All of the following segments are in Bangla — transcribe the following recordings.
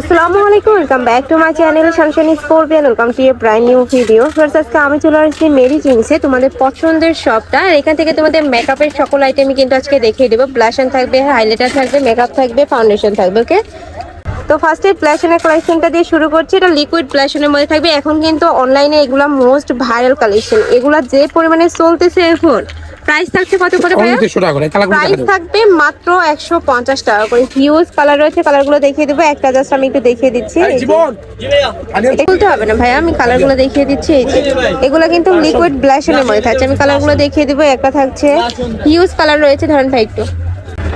আসসালামু আলাইকুম welcome back to my channel সানশানি scorpion welcome to a brand new video আজকে আমি চলে আসছি মেরি জিন্সে তোমাদের পছন্দের শপটা আর এখান থেকে তোমাদের মেকআপের সকল আইটেমই কিন্তু আজকে দেখিয়ে দেবো। ব্লাশন থাকবে হাইলাইটার থাকবে মেকআপ থাকবে ফাউন্ডেশন থাকবে ওকে তো ফার্স্টে ব্লাশনের কালেকশনটা দিয়ে শুরু করছি। এটা লিকুইড ব্লাশনের মধ্যে থাকবে। এখন কিন্তু অনলাইনে এগুলা মোস্ট ভাইরাল কালেকশন এগুলা যে পরিমাণে চলতেছে এখন প্রাইস থাকছে কত করে ভাইয়া? টাকা করে কালার প্রাইস থাকবে মাত্র একশো পঞ্চাশ টাকা করে। হিউজ কালার রয়েছে কালারগুলো দেখিয়ে দেবো। একটা জাস্ট আমি একটু দেখিয়ে দিচ্ছি। বলতে হবে না ভাইয়া আমি কালারগুলো দেখিয়ে দিচ্ছি এই যে। এগুলো কিন্তু লিকুইড ব্লাশনের মধ্যে থাকছে। আমি কালারগুলো দেখিয়ে দিব একটা থাকছে। হিউজ কালার রয়েছে ধরেন ভাই একটু।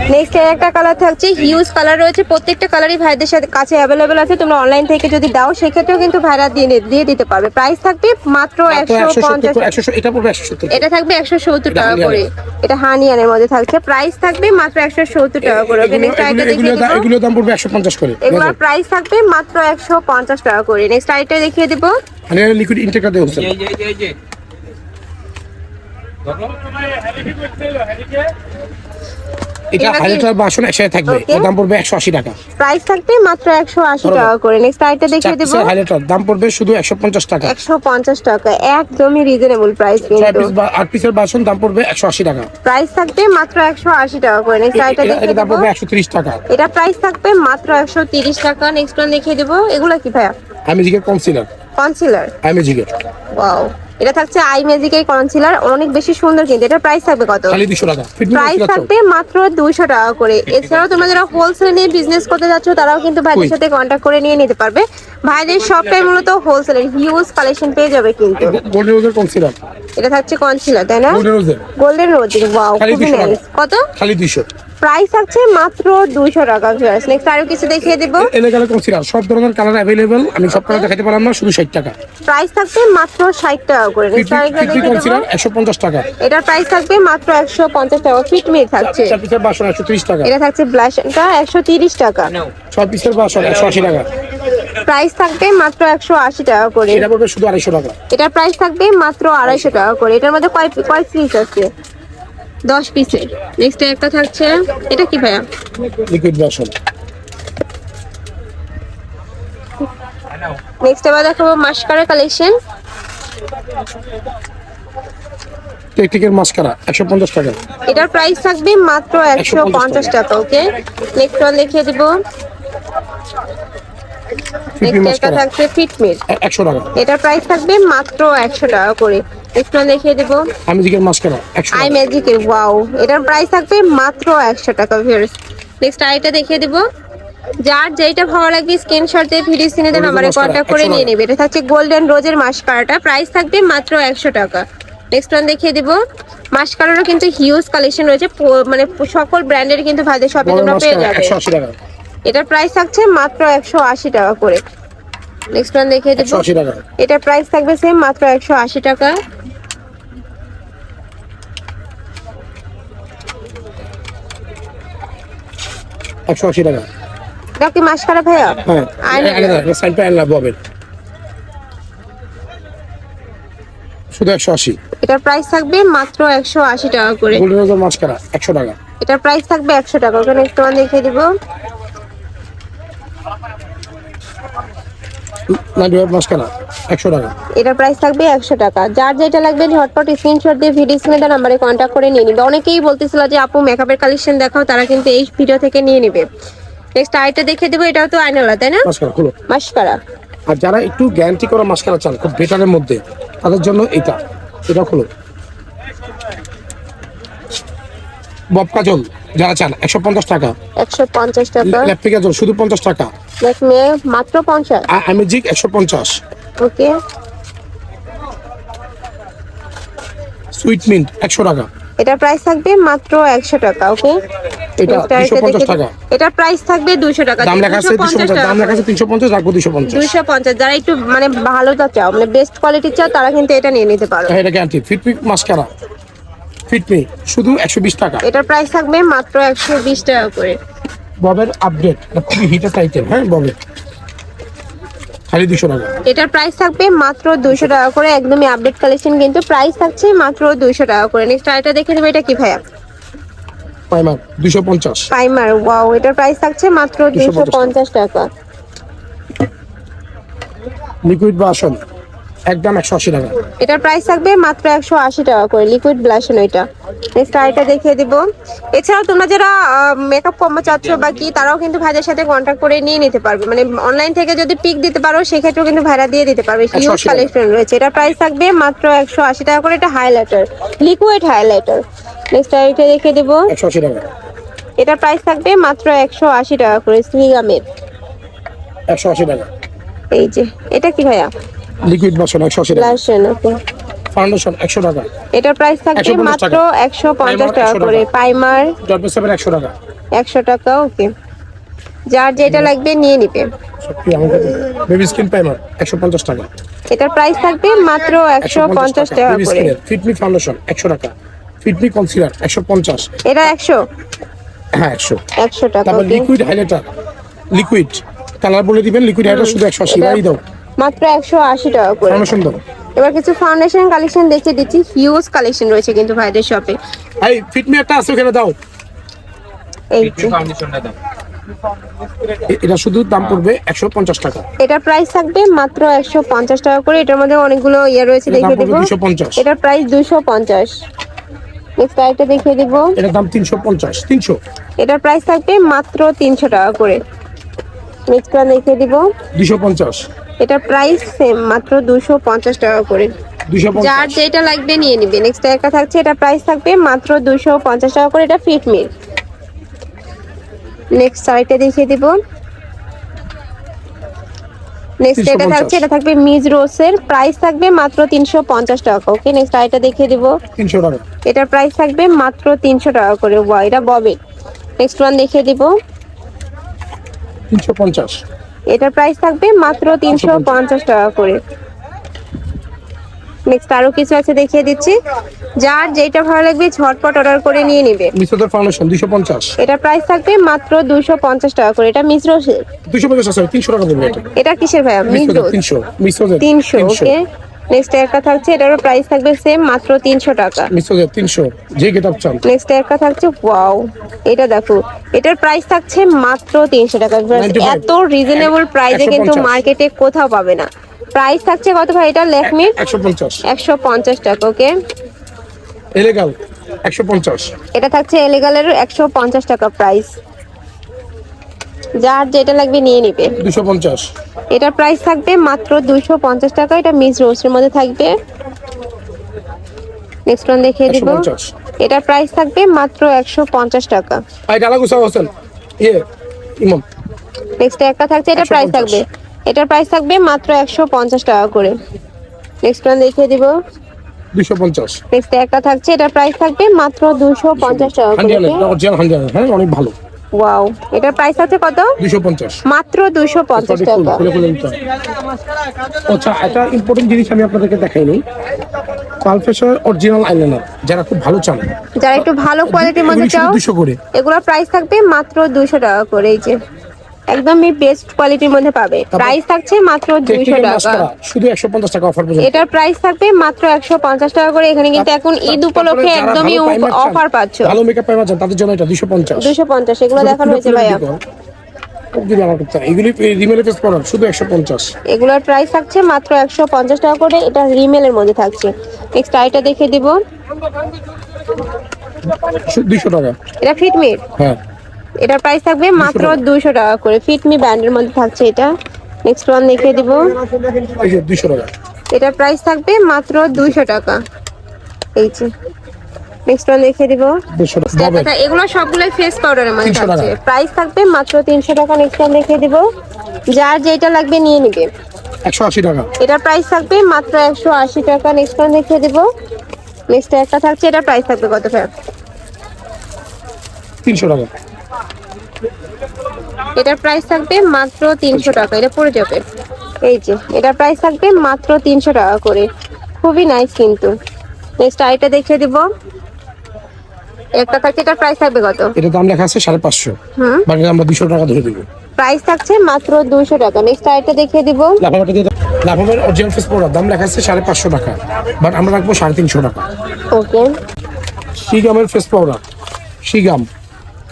নেক্সট এর একটা কালার থাকছে হিউজ কালার রয়েছে প্রত্যেকটা কালারই ভাইদের সাথে কাছে অ্যাভেলেবেল আছে তোমরা অনলাইন থেকে যদি দাও সেক্ষেত্রেও কিন্তু ভাইরা দিয়ে দিয়ে দিতে পারবে প্রাইস থাকবে মাত্র একশো পঞ্চাশ এটা থাকবে একশো সত্তর টাকা করে এটা হানিয়ানের মধ্যে থাকছে প্রাইস থাকবে মাত্র একশো সত্তর টাকা করে ওকে নেক্সট আইটা দেখিয়ে দিব এগুলো দাম পড়বে একশো পঞ্চাশ করে এগুলোর প্রাইস থাকবে মাত্র একশো পঞ্চাশ টাকা করে নেক্সট আইটা দেখিয়ে দিব মানে লিকুইড ইনটেকটা এটা কি- বাসন একসাথে থাকবে. এর দাম পড়বে একশো আশি টাকা। প্রাইস থাকবে মাত্র একশো আশি বরাবর। টাকা করে। নেক্সট আইটা দেখিয়ে দিব। হাইলাইটার দাম পড়বে শুধু একশো পঞ্চাশ টাকা। একশো পঞ্চাশ টাকা। একদমই রিজনেবল প্রাইস কিন্তু। আট পিসের বাসন দাম পড়বে একশো আশি টাকা। প্রাইস থাকবে মাত্র একশো আশি টাকা করে। নেক্সট আইটা দেখিয়ে এটার দাম পড়বে একশো তিরিশ টাকা। এটা প্রাইস থাকবে মাত্র একশো তিরিশ টাকা। নেক্সট ওয়ান দেখিয়ে দিব। এগুলো কি ভাইয়া? আমি জিগের কনসিলার কনসিলার আমি জিগের ওয়াও এটা থাকছে আই ম্যাজিকের কনসিলার অনেক বেশি সুন্দর কিন্তু। এটা প্রাইস থাকবে কত? খালি দুশো টাকা। প্রাইস থাকবে মাত্র দুইশো টাকা করে। এছাড়াও তোমরা যারা হোলসেল নিয়ে বিজনেস করতে যাচ্ছ তারাও কিন্তু ভাইদের সাথে কন্ট্যাক্ট করে নিয়ে নিতে পারবে। ভাইদের সবটাই মূলত হোলসেলের হিউজ কালেকশন পেয়ে যাবে কিন্তু। গোল্ডেন রোজের কনসিলার এটা থাকছে কনসিলার তাই না? গোল্ডেন রোজ ওয়াও 200 কত? খালি দুইশো প্রাইস থাকছে মাত্র দুইশো টাকা নেক্সট আরও কিছু দেখিয়ে দিব। এলেগালে কনসিলার সব ধরনের কালার অ্যাভেলেবেল আমি সব কালার দেখাতে পারলাম না শুধু ষাট টাকা। প্রাইস থাকবে মাত্র ষাট টাকা করে দিব একশো পঞ্চাশ টাকা। এটার প্রাইস থাকবে মাত্র একশো পঞ্চাশ টাকা। ফিট মিট থাকছে। চার পিসের বাসন একশো ত্রিশ টাকা। এটা থাকছে ব্লাশনটা একশো তিরিশ টাকা। ছয় পিসের বাসন একশো আশি টাকা। প্রাইস থাকবে মাত্র একশো আশি টাকা করে। এটা পড়বে শুধু আড়াইশো টাকা। এটার প্রাইস থাকবে মাত্র আড়াইশো টাকা করে। এটার মধ্যে কয় কয় পিস আছে? দশ পিসের নেক্সট একটা থাকছে। এটা কি ভাইয়া? লিকুইড বাসন। নেক্সট এবার দেখাবো মাস্কারা কালেকশন টেকটিকের মাস্কারা একশো পঞ্চাশ টাকা। এটার প্রাইস থাকবে মাত্র একশো পঞ্চাশ টাকা ওকে নেক্সট ওয়ান দেখিয়ে দিব। নেক্সট থাকছে ফিটমিট একশো টাকা। এটার প্রাইস থাকবে মাত্র একশো টাকা করে। নেক্সট ওয়ান দেখিয়ে দিব। আমি জিগের মাস্কারা একশো আই টাকা। ম্যাজিকের ওয়াও এটার প্রাইস থাকবে মাত্র একশো টাকা ভিউয়ার্স নেক্সট আইটা দেখিয়ে দিব। যার যেটা ভালো লাগবে স্ক্রিনশট দিয়ে ভিডিও সিনে দেন আমারে কন্ট্যাক্ট করে নিয়ে নেবে। এটা থাকছে গোল্ডেন রোজের মাস্কারাটা প্রাইস থাকবে মাত্র একশো টাকা। নেক্সট ওয়ান দেখিয়ে দিব। মাস্কারারও কিন্তু হিউজ কালেকশন রয়েছে। মানে সকল ব্র্যান্ডের কিন্তু ভাইদের শপে তোমরা পেয়ে যাবে। এটার প্রাইস থাকছে মাত্র একশো আশি টাকা করে। নেক্সট ওয়ান দেখিয়ে দিব। এটার প্রাইস থাকবে সেম মাত্র একশো আশি টাকা। একশো আশি টাকা। এটা কি মাস্কারা ভাইয়া হ্যাঁ? আয়না। আনলা ববের শুধু একশো আশি। এটার প্রাইস থাকবে মাত্র একশো আশি টাকা করে। গোল্ডেন রোজের মাস্কারা একশো টাকা। এটার প্রাইস থাকবে একশো টাকা। নেক্সট ওয়ান দেখিয়ে দিব। এটার প্রাইস থাকবে একশো টাকা। যার যেটা লাগবে ঝটপট স্ক্রিনশট দিয়ে ভিডিও স্ক্রিনে নাম্বারে কন্ট্যাক্ট করে নিয়ে নিবে। অনেকেই বলতেছিল যে আপু মেকআপের কালেকশন দেখাও তারা কিন্তু এই ভিডিও থেকে নিয়ে নিবে। নেক্সট আইটা দেখিয়ে দেবো এটাও তো আইনালা তাই না? মাস্কারা খুলো। মাস্কারা। আর যারা একটু গ্যারান্টি করা মাস্কারা চান খুব বেটারের মধ্যে তাদের জন্য এটা। এটা খুলো। বব কাজল যারা চান একশো পঞ্চাশ টাকা। একশো পঞ্চাশ টাকা। ল্যাপটি কাজল শুধু পঞ্চাশ টাকা। দেখ মেয়ে মাত্র পঞ্চাশ। অ্যামেজিক একশো পঞ্চাশ। ওকে। সুইট মিন্ট একশো টাকা। এটার প্রাইস থাকবে মাত্র একশো টাকা ওকে? এটা টাকা। প্রাইস থাকবে টাকা। দাম লেখা আছে দুশো পঞ্চাশ দাম লেখা আছে তিনশো পঞ্চাশ। রাখব দুশো পঞ্চাশ। দুইশো পঞ্চাশ যারা একটু মানে ভালোটা চাও মানে বেস্ট কোয়ালিটি চাও তারা কিন্তু এটা নিয়ে নিতে পারো। এটা গ্যারান্টি ফিটমি মাস্কারা ফিটমি শুধু একশো বিশ টাকা। এটার প্রাইস থাকবে মাত্র একশো বিশ টাকা করে। ববের আপডেট এটা খুবই হিটেস্ট আইটেম হ্যাঁ ববের। খালি টাকা। এটার প্রাইস থাকবে মাত্র দুইশো টাকা করে একদমই আপডেট কালেকশন কিন্তু প্রাইস থাকছে মাত্র দুইশো টাকা করে। নেক্সট আরেকটা দেখে দেবো এটা কি ভাইয়া? পাইমার দুশো পঞ্চাশ। পাইমার ওয়াও এটার প্রাইস থাকছে মাত্র দুইশো পঞ্চাশ টাকা। লিকুইড বা একদম একশো আশি টাকা। এটার প্রাইস থাকবে মাত্র একশো আশি টাকা করে লিকুইড ব্লাশন ওইটা। নেক্সট আরেকটা দেখিয়ে দিব। এছাড়াও তোমরা যারা মেকআপ কমা চাচ্ছ বা কি তারাও কিন্তু ভাইদের সাথে কন্ট্যাক্ট করে নিয়ে নিতে পারবে। মানে অনলাইন থেকে যদি পিক দিতে পারো সেক্ষেত্রেও কিন্তু ভাইরা দিয়ে দিতে পারবে। হিউজ কালেকশন রয়েছে। এটা প্রাইস থাকবে মাত্র একশো আশি টাকা করে। এটা হাইলাইটার লিকুইড হাইলাইটার নেক্সট আরেকটা দেখিয়ে দিব। একশো আশি টাকা। এটার প্রাইস থাকবে মাত্র একশো আশি টাকা করে স্নিগামের একশো আশি টাকা। এই যে এটা কি ভাইয়া? লিকুইড বাসন একশো আশি টাকা। ফাউন্ডেশন একশো টাকা। এটার প্রাইস থাকবে মাত্র। একশো পঞ্চাশ টাকা করে। টাকা। পাইমার ডট সেভেন একশো টাকা। একশো টাকা ওকে যার যেটা লাগবে নিয়ে নিবে। বেবি স্কিন প্রাইমার একশো পঞ্চাশ টাকা। এটার প্রাইস থাকবে মাত্র একশো পঞ্চাশ টাকা। বেবি করে। স্কিনের ফিটমি ফাউন্ডেশন একশো টাকা। ফিটমি কনসিলার একশো পঞ্চাশ। এটা একশো? হ্যাঁ একশো। একশো টাকা তারপর লিকুইড হাইলাইটার লিকুইড কালার বলে দিবেন লিকুইড হাইলাইটার শুধু একশো আশি বাড়ি দাও। মাত্র একশো আশি টাকা করে। দাও এবার কিছু ফাউন্ডেশন কালেকশন দেখিয়ে দিচ্ছি হিউজ কালেকশন রয়েছে কিন্তু ভাইদের শপে এই ফিটমি একটা আছে ওখানে দাও। এই যে। এ- এটা শুধু দাম পড়বে একশো পঞ্চাশ টাকা। এটার প্রাইস থাকবে মাত্র একশো পঞ্চাশ টাকা করে। এটার মধ্যে অনেকগুলো ইয়ে রয়েছে দেখিয়ে দিব। দুশো পঞ্চাশ। এটার প্রাইস দুশো পঞ্চাশ। নেক্সট আরেকটা দেখিয়ে দিব। এটার দাম তিনশো পঞ্চাশ তিনশো। এটার প্রাইস থাকবে মাত্র তিনশো টাকা করে। নেক্সট ওয়ান দেখিয়ে দিব। দুশো পঞ্চাশ। এটার প্রাইস সেম মাত্র দুশো পঞ্চাশ টাকা করে। যার যেটা লাগবে নিয়ে নিবে। নেক্সট একটা থাকছে এটা প্রাইস থাকবে মাত্র দুশো পঞ্চাশ টাকা করে। এটা ফিট মিল নেক্সট আরেকটা দেখিয়ে দিব। নেক্সট এটা থাকছে এটা থাকবে মিজ রোসের প্রাইস থাকবে মাত্র তিনশো পঞ্চাশ টাকা ওকে নেক্সট আইটা দেখিয়ে দিব। তিনশো টাকা। এটার প্রাইস থাকবে মাত্র তিনশো টাকা করে। ওয়া এটা ববে। নেক্সট ওয়ান দেখিয়ে দিব। তিনশো পঞ্চাশ। এটার প্রাইস থাকবে মাত্র তিনশো পঞ্চাশ টাকা করে। নেক্সট আরও কিছু আছে দেখিয়ে দিচ্ছি। যার যেটা ভালো লাগবে ঝটপট অর্ডার করে নিয়ে নিবে। মিশ্রদের ফাউন্ডেশন দুশো পঞ্চাশ। এটার প্রাইস থাকবে মাত্র দুশো পঞ্চাশ টাকা করে। এটা মিশ্র দুশো পঞ্চাশ আছে তিনশো টাকা দেবে এটা। এটা কিসের ভাইয়া? মিশ্র? মিশ্রদের তিনশো মিশ্রদের তিনশো ওকে। নেক্সট একটা থাকছে এটারও প্রাইস থাকবে সেম মাত্র তিনশো টাকা। মিশ্রদের তিনশো। যে গেট আপ চান। নেক্সট একটা থাকছে ওয়াও এটা দেখো এটার প্রাইস থাকছে মাত্র তিনশো টাকা। এত রিজনেবল প্রাইসে কিন্তু মার্কেটে কোথাও পাবে না। প্রাইস থাকছে কত ভাই এটা ল্যাকমির একশো পঞ্চাশ। টাকা ওকে। এলেগাল একশো পঞ্চাশ। এটা থাকছে এলিগালের একশো পঞ্চাশ টাকা প্রাইস। যার যেটা লাগবে নিয়ে নিবে। দুশো পঞ্চাশ। এটার প্রাইস থাকবে মাত্র দুশো পঞ্চাশ টাকা এটা মিস রোস্টের মধ্যে থাকবে। নেক্সট ওয়ান দেখিয়ে দিব। 150 এটার প্রাইস থাকবে মাত্র একশো পঞ্চাশ টাকা। আই ডালা গুসা হোসেন? ইয়ে ইমাম নেক্সট একটা থাকছে এটা প্রাইস থাকবে। এটার প্রাইস থাকবে মাত্র একশো পঞ্চাশ টাকা করে। নেক্সট ওয়ান দেখিয়ে দিব। দুশো পঞ্চাশ। নেক্সট একটা থাকছে এটার প্রাইস থাকবে মাত্র দুশো পঞ্চাশ টাকা করে হ্যাঁ অনেক ভালো। ওয়াও এটার প্রাইস আছে কত? মাত্র দুশো পঞ্চাশ টাকা। আচ্ছা একটা ইম্পর্টেন্ট জিনিস আমি আপনাদেরকে দেখাই পালফেশার অরিজিনাল আইলাইনার যারা খুব ভালো চান। যারা একটু ভালো কোয়ালিটির মধ্যে চাও এগুলোর প্রাইস থাকবে মাত্র দুশো টাকা করে এই যে। একদমই বেস্ট কোয়ালিটির মধ্যে পাবে। প্রাইস থাকছে মাত্র দুশো টেকনিক্যাল টাকা। শুধু একশো পঞ্চাশ টাকা অফার পর্যন্ত এটার প্রাইস থাকবে মাত্র একশো পঞ্চাশ টাকা করে। এখানে কিন্তু এখন ঈদ উপলক্ষে একদমই অফার পাচ্ছ। ভালো মেকআপ প্রাইমার চান তাদের জন্য এটা দুশো পঞ্চাশ। দুশো পঞ্চাশ এগুলো দেখানো হয়েছে ভাইয়া। এগুলোর প্রাইস থাকছে মাত্র একশো পঞ্চাশ টাকা করে। এটা রিমেলের মধ্যে থাকছে। নেক্সট আইটা দেখে দিব। দুইশো টাকা। এটা ফিটমিট হ্যাঁ। এটার প্রাইস থাকবে মাত্র দুশো টাকা করে। ফিটমি ব্র্যান্ডের মধ্যে থাকছে এটা। নেক্সট ওয়ান দেখিয়ে দিব। এই যে দুইশো টাকা। এটার প্রাইস থাকবে মাত্র দুশো টাকা। এই যে। নেক্সট ওয়ান দেখিয়ে দিব। এগুলো সবগুলোই ফেস পাউডারের মধ্যে 300। থাকছে। প্রাইস থাকবে মাত্র তিনশো টাকা। নেক্সট ওয়ান দেখিয়ে দিব। যার যেটা লাগবে নিয়ে নিবে। একশো আশি টাকা। এটা প্রাইস থাকবে মাত্র একশো আশি টাকা। নেক্সট ওয়ান দেখিয়ে দিব। নেক্সট একটা থাকছে। এটা প্রাইস থাকবে কত ফ্যাম তিনশো টাকা। এটার প্রাইস থাকবে মাত্র তিনশো টাকা এটা পড়ে যাবে। এই যে এটার প্রাইস থাকবে মাত্র তিনশো টাকা করে। খুবই নাইস কিন্তু। নেক্সট আইটা দেখিয়ে দিব। একটা থাকছে এটার প্রাইস থাকবে কত? এটা দাম লেখা আছে সাড়ে পাঁচশো। বাকি আমরা দুশো টাকা ধরে দেবো। প্রাইস থাকছে মাত্র দুশো টাকা। নেক্সট আইটা দেখিয়ে দিব। লাফামাটা দিয়ে দাও। লাফামের অরিজিনাল ফেস প্রোডাক্ট দাম লেখা আছে সাড়ে পাঁচশো টাকা। বাট আমরা রাখব সাড়ে তিনশো টাকা। ওকে শিগামের ফেস পাউডার শিগাম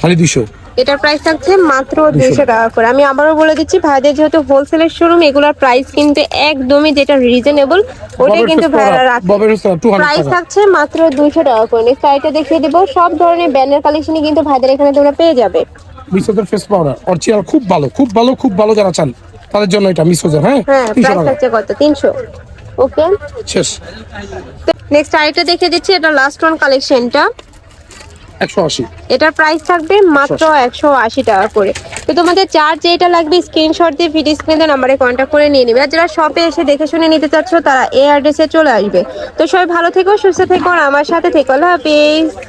খালি দুশো এটার প্রাইস থাকছে মাত্র দুইশো টাকা করে। আমি আবারও বলে দিচ্ছি ভাইদের যেহেতু হোলসেলের শোরুম এগুলোর প্রাইস কিন্তু একদমই যেটা রিজনেবল ওটাই কিন্তু ভাইরা রাখে। প্রাইস থাকছে মাত্র দুইশো টাকা করে। নেক্সট আইটা দেখিয়ে দেবো সব ধরনের ব্যান্ডের কালেকশনই কিন্তু ভাইদের এখানে তোমরা পেয়ে যাবে। মিসোজের ফেস পাউডার অরিজিনাল খুব ভালো খুব ভালো খুব ভালো যারা চান তাদের জন্য এটা মিসোজের হ্যাঁ? হ্যাঁ তিনশো প্রাইস টাকা। কত? তিনশো। ওকে শেষ। নেক্সট আরেকটা দেখিয়ে দিচ্ছি এটা লাস্ট ওয়ান কালেকশনটা একশো আশি। এটার প্রাইস থাকবে মাত্র একশো আশি। টাকা করে। তো তোমাদের চার যেটা লাগবে স্ক্রিনশট দিয়ে ভিডিও স্ক্রিনে নাম্বারে কন্ট্যাক্ট করে নিয়ে নেবে। আর যারা শপে এসে দেখে শুনে নিতে চাচ্ছ তারা এই অ্যাড্রেসে চলে আসবে। তো সবাই ভালো থেকো সুস্থ থেকো আর আমার সাথে থেকো। আল্লাহ হাফিজ।